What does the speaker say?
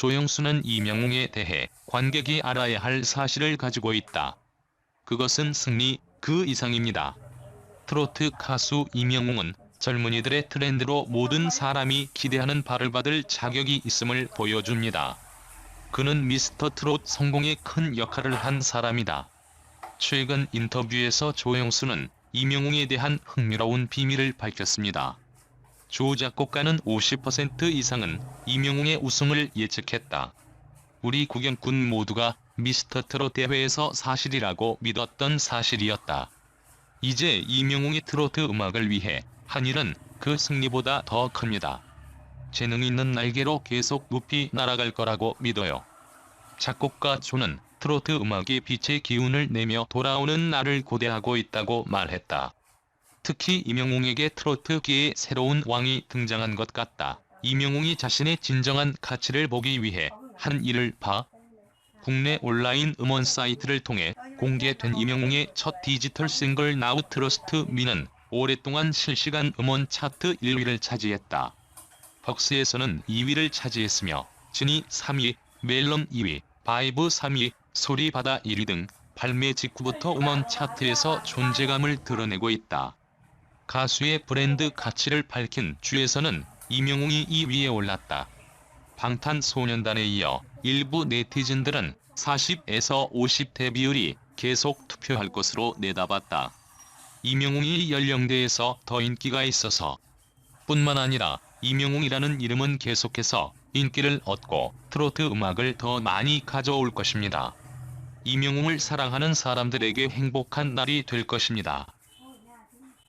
조영수는 이명웅에 대해 관객이 알아야 할 사실을 가지고 있다. 그것은 승리 그 이상입니다. 트로트 가수 이명웅은 젊은이들의 트렌드로 모든 사람이 기대하는 바를 받을 자격이 있음을 보여줍니다. 그는 미스터 트롯 성공에 큰 역할을 한 사람이다. 최근 인터뷰에서 조영수는 이명웅에 대한 흥미로운 비밀을 밝혔습니다. 조 작곡가는 50% 이상은 이명웅의 우승을 예측했다. 우리 구경꾼 모두가 미스터 트롯 대회에서 사실이라고 믿었던 사실이었다. 이제 이명웅의 트로트 음악을 위해 한 일은 그 승리보다 더 큽니다. 재능 있는 날개로 계속 높이 날아갈 거라고 믿어요. 작곡가 조는 트로트 음악이 빛의 기운을 내며 돌아오는 날을 고대하고 있다고 말했다. 특히 이명웅에게 트로트계의 새로운 왕이 등장한 것 같다. 이명웅이 자신의 진정한 가치를 보기 위해 한 일을 봐. 국내 온라인 음원 사이트를 통해 공개된 이명웅의 첫 디지털 싱글 나우 트러스트 미는 오랫동안 실시간 음원 차트 1위를 차지했다. 벅스에서는 2위를 차지했으며 진이 3위, 멜론 2위, 바이브 3위, 소리바다 1위 등 발매 직후부터 음원 차트에서 존재감을 드러내고 있다. 가수의 브랜드 가치를 밝힌 주에서는 이명웅이 2위에 올랐다. 방탄소년단에 이어 일부 네티즌들은 40에서 50대 비율이 계속 투표할 것으로 내다봤다. 이명웅이 연령대에서 더 인기가 있어서 뿐만 아니라 이명웅이라는 이름은 계속해서 인기를 얻고 트로트 음악을 더 많이 가져올 것입니다. 이명웅을 사랑하는 사람들에게 행복한 날이 될 것입니다.